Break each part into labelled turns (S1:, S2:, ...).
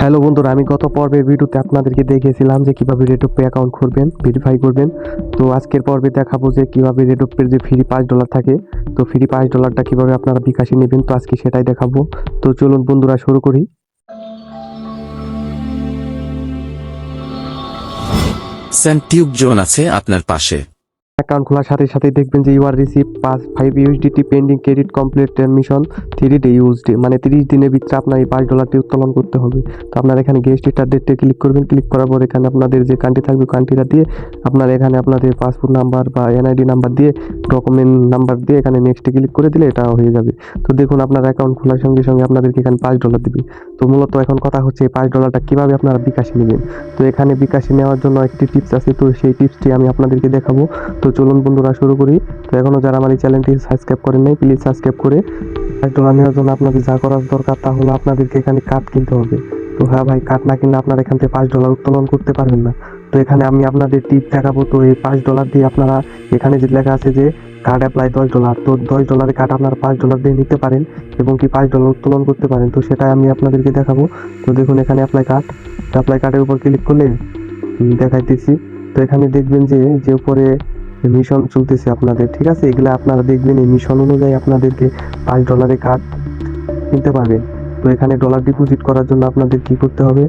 S1: Hello বন্ধুরা, আমি গত পর্বের ভিডিওতে আপনাদেরকে দেখিয়েছিলাম যে কীভাবে রেডো পে অ্যাকাউন্ট করবেন ভেরিফাই করবেন। তো আজকের পর্বে দেখাবো যে কীভাবে রেডো পের যে ফ্রি পাঁচ ডলার থাকে, তো ফ্রি পাঁচ ডলারটা কীভাবে আপনারা বিকাশে নেবেন, তো আজকে সেটাই দেখাবো। তো চলুন বন্ধুরা, শুরু করি।
S2: সেন্টিউব জোন আছে আপনার পাশে।
S1: অ্যাকাউন্ট খোলার সাথে সাথে দেখবেন যে ইউআর রিসিভ পাঁচ five USDT pending credit complete mission three day USD মানে তিরিশ দিনের ভিতরে আপনার এই পাঁচ ডলারটি উত্তোলন করতে হবে। তো আপনার এখানে গেস্ট ডেটে ক্লিক করবেন ক্লিক করার পর এখানে আপনাদের যে কান্ট্রি থাকবে কান্ট্রিটা দিয়ে আপনার এখানে আপনাদের পাসপোর্ট নাম্বার বা এনআইডি নাম্বার দিয়ে ডকুমেন্ট নাম্বার দিয়ে এখানে নেক্সটে ক্লিক করে দিলে এটা হয়ে যাবে। তো দেখুন, আপনার অ্যাকাউন্ট খোলার সঙ্গে সঙ্গে আপনাদেরকে এখানে পাঁচ ডলার দিবে। তো মূলত এখন কথা হচ্ছে এই পাঁচ ডলারটা কীভাবে আপনারা বিকাশে নেবেন? তো এখানে বিকাশে নেওয়ার জন্য একটি টিপস আছে, তো সেই টিপসটি আমি আপনাদেরকে দেখাবো। তো চলুন বন্ধুরা, শুরু করি। তো এখনও যারা আমার এই চ্যানেলটি সাবস্ক্রাইব করেন নাই প্লিজ সাবস্ক্রাইব করে এক ডলার নেওয়ার জন্য আপনাদের যা করার দরকার তা হলো আপনাদেরকে এখানে কার্ড কিনতে হবে। তো হ্যাঁ ভাই কার্ড না কিনলে আপনারা এখান থেকে পাঁচ ডলার উত্তোলন করতে পারবেন না। তো এখানে আমি আপনাদের টিপ দেখাবো। তো এই পাঁচ ডলার দিয়ে আপনারা এখানে যে লেখা আছে যে, কার্ড অ্যাপ্লাই দশ ডলার। তো দশ ডলারের কার্ড আপনারা পাঁচ ডলার দিয়ে নিতে পারেন এবং কি পাঁচ ডলার উত্তোলন করতে পারেন। তো সেটাই আমি আপনাদেরকে দেখাবো। তো দেখুন এখানে অ্যাপ্লাই কার্ড অ্যাপ্লাই কার্ডের উপর ক্লিক করলে দেখাইতেছি। তো এখানে দেখবেন যে যে উপরে মিশন চলতেছে আপনাদের, ঠিক আছে? এগুলো আপনারা দেখবেন এই মিশন অনুযায়ী আপনাদেরকে পাঁচ ডলারে কার্ড কিনতে পারবেন তো এখানে ডলার ডিপোজিট করার জন্য আপনাদের কি করতে হবে?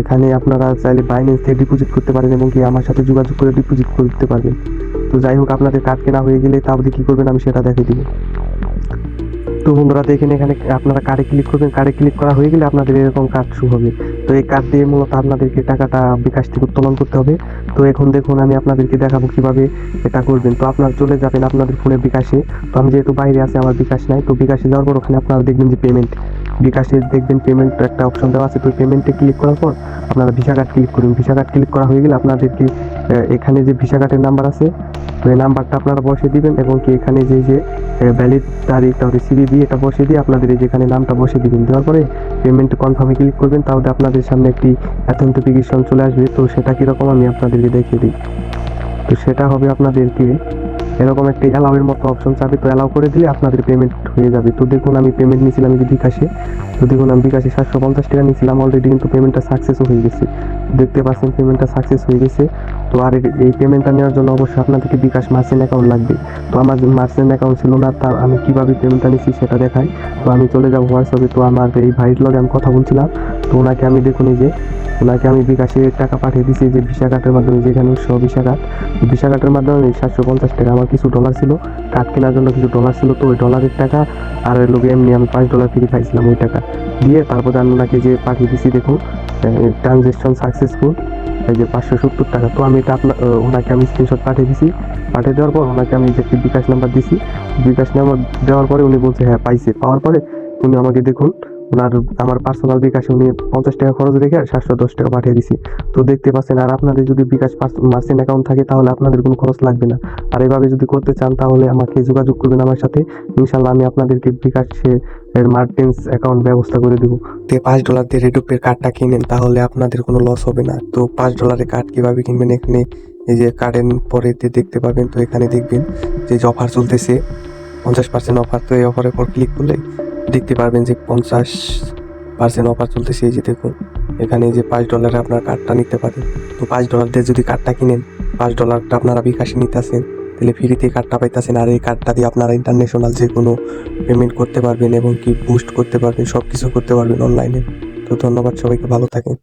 S1: এখানে আপনারা চাইলে বাইন্যান্স থেকে ডিপোজিট করতে পারেন এবং কি আমার সাথে যোগাযোগ করে ডিপোজিট করতে পারবেন। তো যাই হোক, আপনাদের কার্ড কেনা হয়ে গেলে তাহলে কী করবেন? আমি সেটা দেখে দিব। তো বন্ধুরা দেখেন এখানে আপনারা কার্ডে ক্লিক করবেন। কার্ডে ক্লিক করা হয়ে গেলে আপনাদের এরকম কার্ড শুরু হবে। তো এই কার্ড দিয়ে মূলত আপনাদেরকে টাকাটা বিকাশ থেকে উত্তোলন করতে হবে। তো এখন দেখুন আমি আপনাদেরকে দেখাবো কীভাবে এটা করবেন। তো আপনারা চলে যাবেন আপনাদের ফোনের বিকাশে। তো আমি যেহেতু বাইরে আছি, আমার বিকাশ নাই। তো বিকাশে যাওয়ার পর ওখানে আপনারা দেখবেন যে পেমেন্ট বিকাশে দেখবেন পেমেন্ট একটা অপশন দেওয়া আছে। তো পেমেন্টে ক্লিক করার পর আপনারা ভিসা কার্ড ক্লিক করুন। ভিসা কার্ড ক্লিক করা হয়ে গেলে আপনাদেরকে এখানে যে ভিসা কার্ডের নাম্বার আছে তো এই নাম্বারটা আপনারা বসে দিবেন এবং কি এখানে যে যে ভ্যালিড তারিখ তাহলে সিবি এটা বসে দিয়ে আপনাদের এই যেখানে নামটা বসে দিবেন। দেওয়ার পরে পেমেন্ট কনফার্মে ক্লিক করবেন, তাহলে আপনাদের সামনে একটি অ্যাথেন্টিফিকেশন চলে আসবে। তো সেটা কীরকম আমি আপনাদেরকে দেখিয়ে দিই। তো সেটা হবে আপনাদেরকে এরকম একটা অ্যালাউয়ের মতো অপশন চাবে তো অ্যালাউ করে দিলে আপনাদের পেমেন্ট হয়ে যাবে। তো দেখুন, আমি পেমেন্ট নিয়েছিলাম যে বিকাশে। তো দেখুন, আমি বিকাশে সাতশো পঞ্চাশ টাকা নিয়েছিলাম অলরেডি কিন্তু পেমেন্টটা সাকসেসও হয়ে গেছে। দেখতে পাচ্ছেন পেমেন্টটা সাকসেস হয়ে গেছে। তো আর এই- এই পেমেন্টটা নেওয়ার জন্য অবশ্যই আপনাদেরকে বিকাশ মার্চেন্ট অ্যাকাউন্ট লাগবে। তো আমার মার্চেন্ট অ্যাকাউন্ট ছিল না, তার আমি কীভাবে পেমেন্টটা নিচ্ছি সেটা দেখাই। তো আমি চলে যাব হোয়াটসঅ্যাপে তো আমার এই ভাইয়ের লগে আমি কথা বলছিলাম। তো ওনাকে আমি দেখুন এই যে, ওনাকে আমি বিকাশে টাকা পাঠিয়ে দিয়েছি যে ভিসা কার্ডের মাধ্যমে যেখানে উৎসব ভিসা কার্ড। ভিসা কার্ডের মাধ্যমে সাতশো পঞ্চাশ টাকা আমার কিছু ডলার ছিল কার্ড কেনার জন্য কিছু ডলার ছিল। তো ওই ডলারের টাকা আর লোকে এমনি আমি পাঁচ ডলার ফিরে খাইছিলাম ওই টাকা। দিয়ে তারপর আমি ওনাকে যে পাঠিয়ে দিয়েছি দেখুন ট্রানজেকশন সাকসেসফুল এই যে পাঁচশো সত্তর টাকা। তো আমি এটা আপনার ওনাকে আমি স্ক্রিনশট পাঠিয়ে দিয়েছি পাঠিয়ে দেওয়ার পর ওনাকে আমি যে বিকাশ নাম্বার দিছি, বিকাশ নাম্বার দেওয়ার পরে উনি বলছে হ্যাঁ পাইছে। পাওয়ার পরে উনি আমাকে দেখুন ওনার আমার পার্সোনাল বিকাশে উনি পঞ্চাশ টাকা খরচ রেখে সাতশো দশ টাকা পাঠিয়ে দিছি। তো দেখতে পাচ্ছেন, আর আপনাদের যদি বিকাশ মার্চেন্ট অ্যাকাউন্ট থাকে, তাহলে আপনাদের কোনো খরচ লাগবে না। আর এভাবে যদি করতে চান, তাহলে আমাকে যোগাযোগ করবেন আমার সাথে। ইনশাল্লাহ আমি আপনাদেরকে বিকাশে এর মার্টেন্স অ্যাকাউন্ট ব্যবস্থা করে দেবো। তো পাঁচ ডলার দিয়ে রেডুপের কার্ডটা কিনেন, তাহলে আপনাদের কোনো লস হবে না। তো পাঁচ ডলারের কার্ড কীভাবে কিনবেন এখানে? এই যে কার্ডের পরে দেখতে পাবেন, তো এখানে দেখবেন যে অফার চলতেছে, পঞ্চাশ পার্সেন্ট অফার তো এই অফারের পর ক্লিক করলে দেখতে পারবেন যে পঞ্চাশ পার্সেন্ট অফার চলতেছে এই যে দেখুন। এখানে যে পাঁচ ডলারে আপনার কার্ডটা নিতে পারেন। তো পাঁচ ডলার দিয়ে যদি কার্ডটা কিনেন, পাঁচ ডলারটা আপনারা বিকাশে নিতেছেন, তাহলে ফ্রিতে কার্ডটা পাইতেছেন। আর এই কার্ডটা দিয়ে আপনারা ইন্টারন্যাশনাল যে কোনো পেমেন্ট করতে পারবেন এবং কি বুস্ট করতে পারবেন সব কিছু করতে পারবেন অনলাইনে তো ধন্যবাদ সবাইকে, ভালো থাকেন।